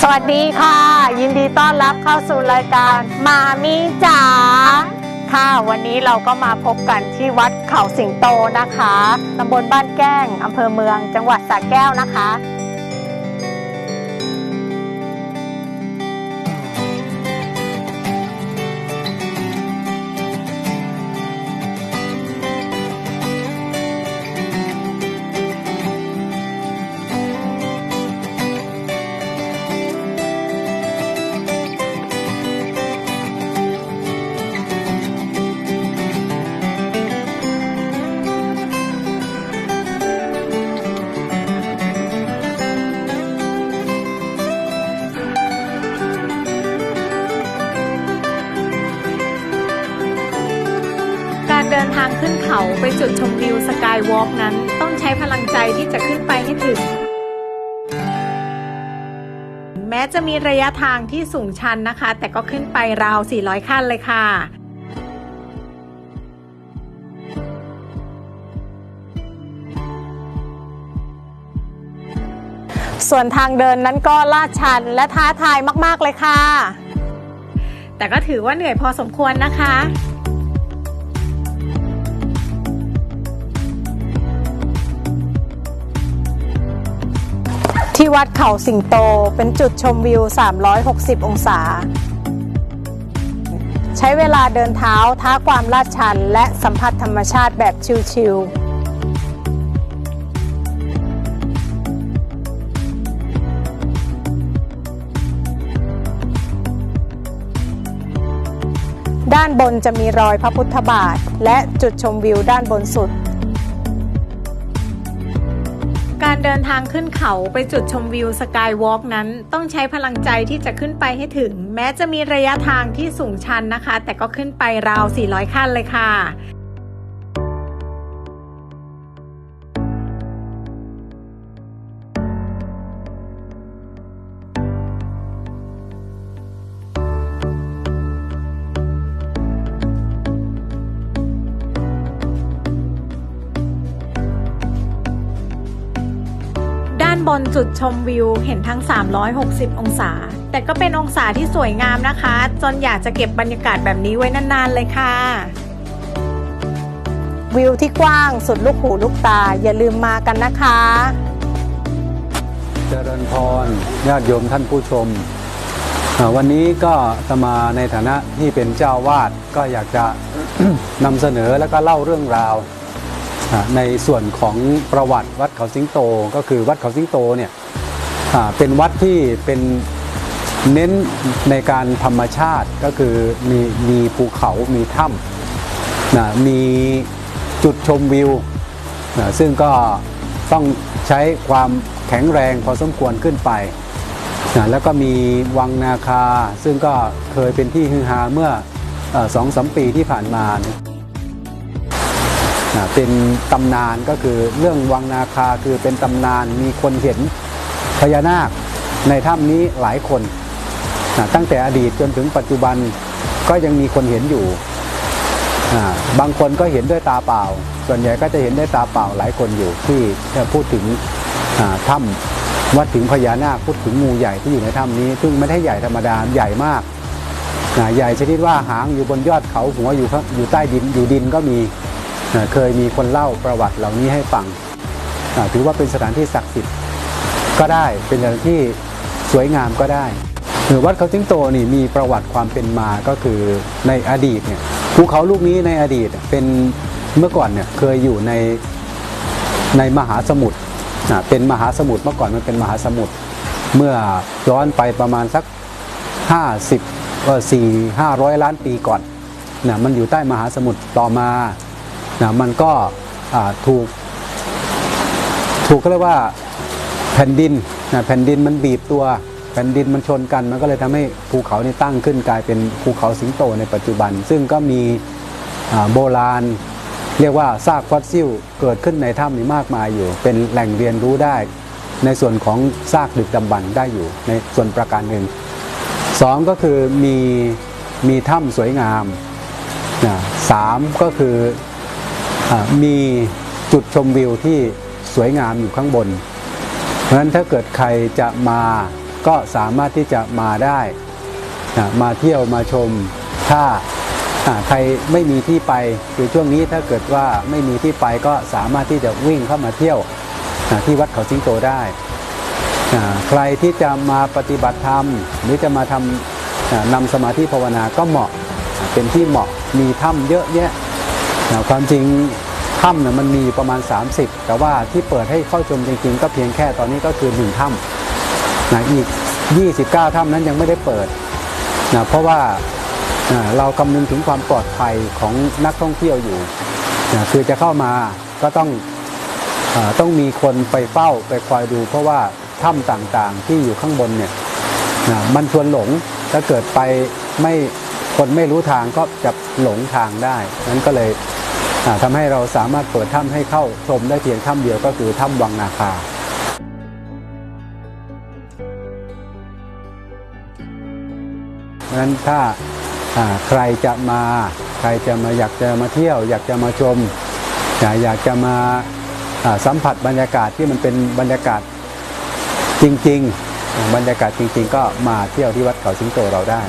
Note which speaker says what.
Speaker 1: สวัสดีค่ะ ยินดีต้อนรับเข้าสู่รายการมามีจ๋าค่ะวันนี้เราก็มาพบกันที่วัดเขาสิงโตนะคะตำบลบ้านแก้งอำเภอเมืองจังหวัดสระแก้วนะคะ ดินทางขึ้นเขาไปจุดชมวิวสกายวอล์กนั้น ต้องใช้พลังใจที่จะขึ้นไปให้ถึง แม้จะมีระยะทางที่สูงชันนะคะ แต่ก็ขึ้นไปราว 400 ขั้นเลยค่ะส่วนทางเดินนั้นก็ลาดชันและท้าทายมาก ๆ เลยค่ะ แต่ก็ถือว่าเหนื่อยพอสมควรนะคะ ที่วัดเขาสิงโตเป็นจุดชมวิว 360 องศา ใช้เวลาเดินเท้าท้าความลาดชัน และสัมผัสธรรมชาติแบบชิลๆด้านบนจะมีรอยพระพุทธบาท และจุดชมวิวด้านบนสุด เดินทางขึ้นเขาไปจุดชมวิวสกายวอล์กนั้นต้องใช้พลังใจที่จะขึ้นไปให้ถึง แม้จะมีระยะทางที่สูงชันนะคะ แต่ก็ขึ้นไปราว 400 ขั้นเลยค่ะ บนจุดชมวิวเห็นทั้ง 360 องศา แต่ก็เป็นองศาที่สวยงามนะคะ จนอยากจะเก็บบรรยากาศแบบนี้ไว้นานๆเลยค่ะ วิวที่กว้างสุดลูกหูลูกตาอย่าลืมมากันนะคะ
Speaker 2: เจริญพรญาติโยมท่านผู้ชมอ่าวันนี้ก็อาตมาในฐานะที่เป็นเจ้าวาดก็อยากจะนำเสนอแล้วก็เล่าเรื่องราวอ่า ในส่วนของประวัติวัดเขาสิงโตก็คือวัดเขาสิงโตเนี่ยเป็นวัดที่เป็นเน้นในการธรรมชาติก็คือมีมีภูเขามีถ้ำนะมีจุดชมวิวนะซึ่งก็ต้องใช้ความแข็งแรงพอสมควรขึ้นไปนะแล้วก็มีวังนาคาซึ่งก็เคยเป็นที่ฮือฮาเมื่อสองสามปีที่ผ่านมานะ เป็นตำนานก็คือเรื่องวังนาคาคือเป็นตำนานมีคนเห็นพญานาคในถ้ำนี้หลายคนนะตั้งแต่อดีตจนถึงปัจจุบันก็ยังมีคนเห็นอยู่ บางคนก็เห็นด้วยตาเปล่า ส่วนใหญ่ก็จะเห็นด้วยตาเปล่าหลายคนอยู่ที่พูดถึงถ้ำวัดถึงพญานาคพูดถึงงูใหญ่ที่อยู่ในถ้ำนี้ ซึ่งไม่ได้ใหญ่ธรรมดาใหญ่มากนะใหญ่ชนิดว่าหางอยู่บนยอดเขาหัวอยู่อยู่ใต้ดินอยู่ดินก็มี เคยมีคนเล่าประวัติเหล่านี้ให้ฟังถือว่าเป็นสถานที่ศักดิ์สิทธิ์ก็ได้เป็นสถานที่สวยงามก็ได้หรือวัดเขาสิงโตนี่มีประวัติความเป็นมาก็คือในอดีตเนี่ยภูเขาลูกนี้ในอดีตเป็นเมื่อก่อนเนี่ยเคยอยู่ในในมหาสมุทรเป็นมหาสมุทรเมื่อก่อนมันเป็นมหาสมุทรเมื่อย้อนไปประมาณสัก 50เออสี่ห้าร้อยล้านปีก่อนนะมันอยู่ใต้มหาสมุทรต่อมา นะมันก็ถูกถูกก็เรียกว่าแผ่นดินนะแผ่นดินมันบีบตัวแผ่นดินมันชนกัน มันก็เลยทำให้ภูเขานี่ตั้งขึ้นกลายเป็นภูเขาสิงโตในปัจจุบัน ซึ่งก็มีโบราณ เรียกว่าซากฟอสซิลเกิดขึ้นในถ้ำนี้มากมายอยู่ เป็นแหล่งเรียนรู้ได้ ในส่วนของซากดึกดำบรรได้อยู่ในส่วนประการหนึ่งสองก็คือมีมีถ้ำสวยงามนะสามก็คือ มีจุดชมวิวที่สวยงามอยู่ข้างบน เพราะฉะนั้นถ้าเกิดใครจะมาก็สามารถที่จะมาได้มาเที่ยวมาชมถ้าใครไม่มีที่ไปคือช่วงนี้ถ้าเกิดว่าไม่มีที่ไปก็สามารถที่จะวิ่งเข้ามาเที่ยวที่วัดเขาสิงโตได้ใครที่จะมาปฏิบัติธรรม หรือจะมาทำนำสมาธิภาวนาก็เหมาะเป็นที่เหมาะมีถ้ำเยอะแยะ นะความจริงถ้ำเนี่ยมันมีประมาณ 30 แต่ว่าที่เปิดให้เข้าชมจริงๆ ก็เพียงแค่ตอนนี้ก็คือหนึ่งถ้ำนะอีก 29ถ้ำนั้นยังไม่ได้เปิดนะเพราะว่าเราคำนึงถึงความปลอดภัยของนักท่องเที่ยวอยู่นะคือจะเข้ามาก็ต้องอต้องมีคนไปเฝ้าไปคอยดู เพราะว่าถ้ำต่างๆที่อยู่ข้างบนเนี่ยนะมันชวนหลงถ้าเกิดไปไม่ คนไม่รู้ทางก็จะหลงทางได้นั้นก็เลยอ่าทำให้เราสามารถเปิดถ้ำให้เข้าชมได้เพียงถ้ำเดียวก็คือถ้ำวังนาคาเพราะฉะนั้นถ้าใครจะมาใครจะมาอยากจะมาเที่ยว อยากจะมาชมอยากอยากจะมาสัมผัสบรรยากาศที่มันเป็นบรรยากาศจริง ๆ บรรยากาศจริง ๆ ก็มาเที่ยวที่วัดเขาสิงโตเราได้